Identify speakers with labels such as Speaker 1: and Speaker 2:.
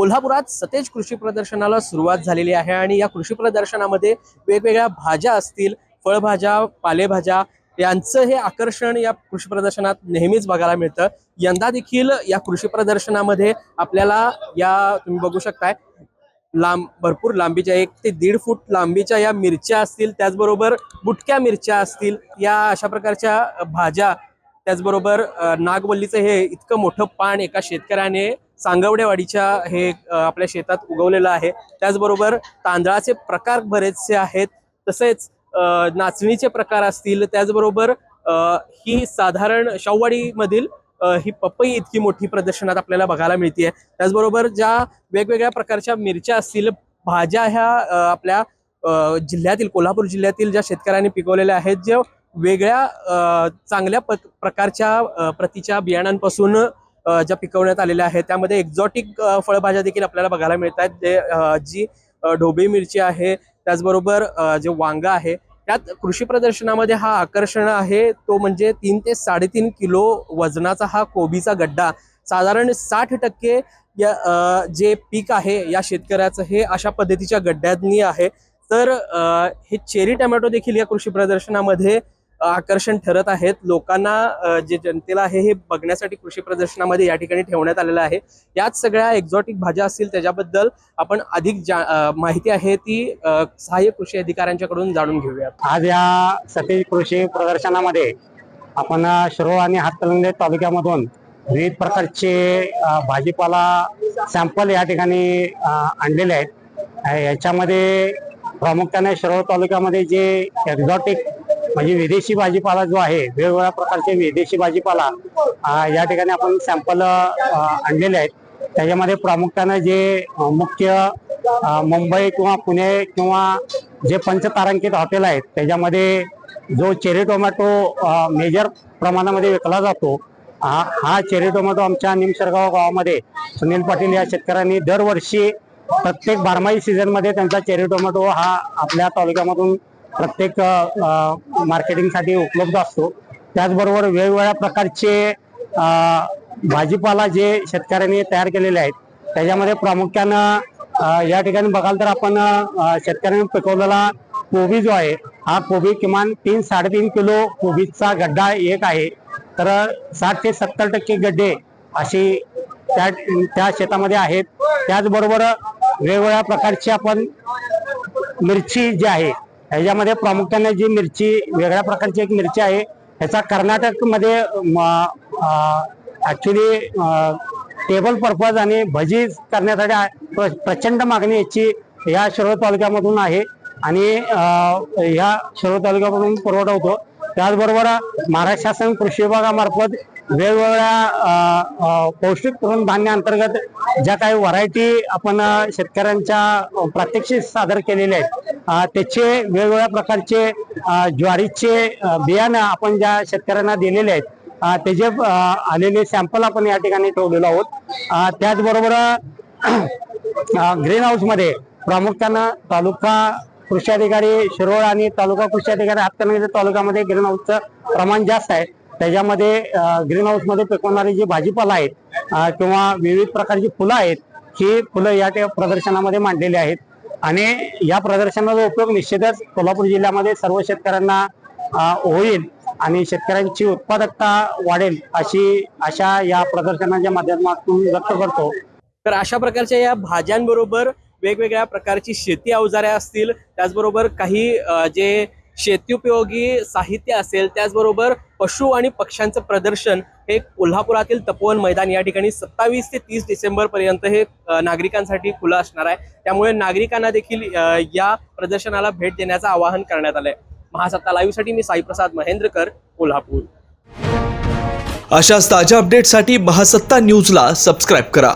Speaker 1: कोल्हापुरात सतेज कृषी प्रदर्शनाला सुरुवात झालेली आहे आणि या कृषी प्रदर्शनामध्ये वेगवेगळ्या भाज्या असतील फळभाज्या पालेभाज्या यांचं हे आकर्षण या कृषी प्रदर्शनात नेहमीच बघायला मिळतं. यंदा देखील या कृषी प्रदर्शनामध्ये आपल्याला या तुम्ही बघू शकताय लांब भरपूर लांबीच्या एक ते दीड फूट लांबीच्या या मिरच्या असतील त्याचबरोबर बुटक्या मिरच्या असतील या अशा प्रकारच्या भाज्या त्याचबरोबर नागवल्लीचं हे इतकं मोठं पान एका शेतकऱ्याने सांगवडेवाडीच्या हे आपल्या शेतात उगवलेलं आहे. त्याचबरोबर तांदळाचे प्रकार बरेचसे आहेत. तसेच नाचणीचे प्रकार असतील. त्याचबरोबर ही साधारण शाहूवाडीमधील ही पपई इतकी मोठी प्रदर्शनात आपल्याला बघायला मिळते त्याचबरोबर ज्या वेगवेगळ्या प्रकारच्या मिरच्या असतील भाज्या ह्या आपल्या जिल्ह्यातील कोल्हापूर जिल्ह्यातील ज्या शेतकऱ्यांनी पिकवलेल्या आहेत ज्या वेगळ्या चांगल्या प- प्रकारच्या प्रतीच्या बियाणांपासून ज्या पिकवण्यात आलेल्या आहेत त्यामध्ये एक्झॉटिक फळभाज्या देखील आपल्याला बघायला मिळत आहेत जे जी अ, ढोबळी मिरची आहे त्याचबरोबर जे वांग आहे त्यात कृषी प्रदर्शनामध्ये हा आकर्षण आहे. तो म्हणजे तीन ते साडेतीन किलो वजनाचा हा कोबीचा गड्डा. साधारण साठ टक्के या जे पीक आहे या शेतकऱ्याचं हे अशा पद्धतीच्या गड्ड्यांनी आहे. तर हे चेरी टोमॅटो देखील या कृषी प्रदर्शनामध्ये आकर्षण ठरत आहेत. लोकांना जे जनतेला आहे हे बघण्यासाठी कृषी प्रदर्शनामध्ये या ठिकाणी ठेवण्यात आलेलं आहे. याच सगळ्या एक्झॉटिक भाज्या असतील त्याच्याबद्दल आपण अधिक जा माहिती आहे ती सहाय्यक कृषी अधिकाऱ्यांच्याकडून जाणून घेऊयात.
Speaker 2: आज या सतीश कृषी प्रदर्शनामध्ये आपण शिरो आणि हातकणंगले तालुक्यामधून विविध प्रकारचे भाजीपाला सॅम्पल या ठिकाणी आणलेले आहेत. याच्यामध्ये प्रामुख्याने शिरोळ तालुक्यामध्ये जे एक्झॉटिक म्हणजे विदेशी भाजीपाला जो आहे वेगवेगळ्या प्रकारचे विदेशी भाजीपाला या ठिकाणी आपण सॅम्पल आणलेले आहेत. त्याच्यामध्ये प्रामुख्यानं जे मुख्य मुंबई किंवा पुणे किंवा जे पंचतारांकित हॉटेल आहेत त्याच्यामध्ये जो चेरी टोमॅटो मेजर प्रमाणामध्ये विकला जातो हा हा चेरी टोमॅटो आमच्या निमसरगाव गावामध्ये सुनील पाटील या शेतकऱ्यांनी दरवर्षी प्रत्येक बारमाही सीझनमध्ये त्यांचा चेरी टोमॅटो हा आपल्या तालुक्यामधून प्रत्येक मार्केटिंगसाठी उपलब्ध असतो. त्याचबरोबर वेगवेगळ्या प्रकारचे भाजीपाला जे शेतकऱ्यांनी तयार केलेले आहेत त्याच्यामध्ये प्रामुख्यानं या ठिकाणी बघाल तर आपण शेतकऱ्यांनी पिकवलेला कोबी जो आहे हा कोबी किमान तीन साडेतीन किलो कोबीचा गड्डा एक आहे. तर साठ ते सत्तर टक्के गड्डे अशी त्या त्या शेतामध्ये आहेत. त्याचबरोबर वेगवेगळ्या प्रकारची आपण मिरची जी आहे ह्याच्यामध्ये प्रामुख्याने जी मिरची वेगळ्या प्रकारची एक मिरची आहे ह्याचा कर्नाटकमध्ये ॲक्च्युली टेबल पर्पज आणि भजी करण्यासाठी प्र- प्रचंड मागणी याची या शिरोळ तालुक्यामधून आहे. आणि ह्या या शिरोळ तालुक्यामधून पुरवठा होतो. त्याचबरोबर महाराष्ट्र शासन कृषी विभागामार्फत वेगवेगळ्या अं, अं, पौष्टिक अंतर्गत ज्या काही व्हरायटी आपण शेतकऱ्यांच्या प्रात्यक्षिक सादर केलेले आहेत त्याचे वेगवेगळ्या प्रकारचे ज्वारीचे बियाणं आपण ज्या शेतकऱ्यांना दिलेले आहेत त्याचे आलेले सॅम्पल आपण या ठिकाणी ठेवलेलो आहोत. त्याचबरोबर ग्रीन हाऊसमध्ये प्रामुख्यानं तालुका कृषी अधिकारी शिरोळ आणि तालुका कृषी अधिकारी हातकणंगले तालुक्यामध्ये ग्रीन हाऊसचं प्रमाण जास्त आहे. त्याच्यामध्ये ग्रीन हाऊसमध्ये पिकवणारे पिकवणारी जी भाजीपाला आहेत किंवा विविध प्रकारची फुलं आहेत ही फुलं या त्या प्रदर्शनामध्ये मांडलेली आहेत. आणि या प्रदर्शनाचा उपयोग निश्चितच कोल्हापूर जिल्ह्यामध्ये सर्व शेतकऱ्यांना होईल आणि शेतकऱ्यांची उत्पादकता वाढेल अशी आशा या प्रदर्शनाच्या माध्यमातून व्यक्त करतो.
Speaker 1: तर अशा प्रकारच्या या भाज्यांबरोबर वेगवेगळ्या प्रकारची शेती अवजारे असतील त्याचबरोबर काही जे शेतीउपयोगी साहित्य असेल त्याचबरोबर पशु आणि पक्ष्यांचं प्रदर्शन हे कोल्हापुरातील तपोवन मैदान या ठिकाणी सत्तावीस ते तीस डिसेंबर पर्यंत हे नागरिकांसाठी खुलं असणार आहे. त्यामुळे नागरिकांना देखील या प्रदर्शनाला भेट देण्याचं आवाहन करण्यात आलंय. महासत्ता लाईव्हसाठी मी साईप्रसाद महेंद्रकर कोल्हापूर.
Speaker 3: अशाच ताज्या अपडेटसाठी महासत्ता न्यूजला सबस्क्राईब करा.